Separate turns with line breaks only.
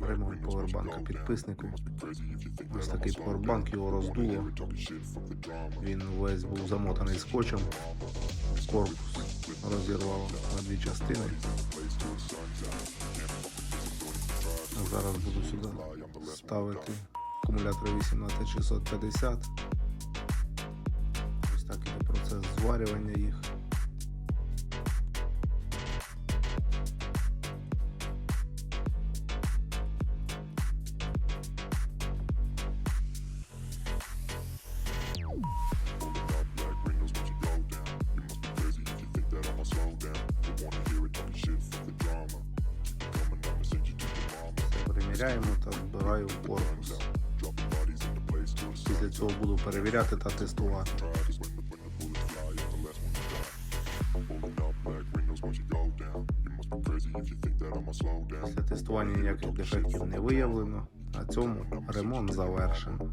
Ремонт повербанка підписнику. Ось такий повербанк, його роздуло. Він весь був замотаний скотчем. Корпус розірвав на дві частини. Зараз буду сюди ставити акумулятори 18650. Ось так іде процес зварювання їх. Все Приміряємо та збираю в корпус. Після цього буду перевіряти та тестувати. Після тестування ніяких дефектів не виявлено. На цьому ремонт завершено.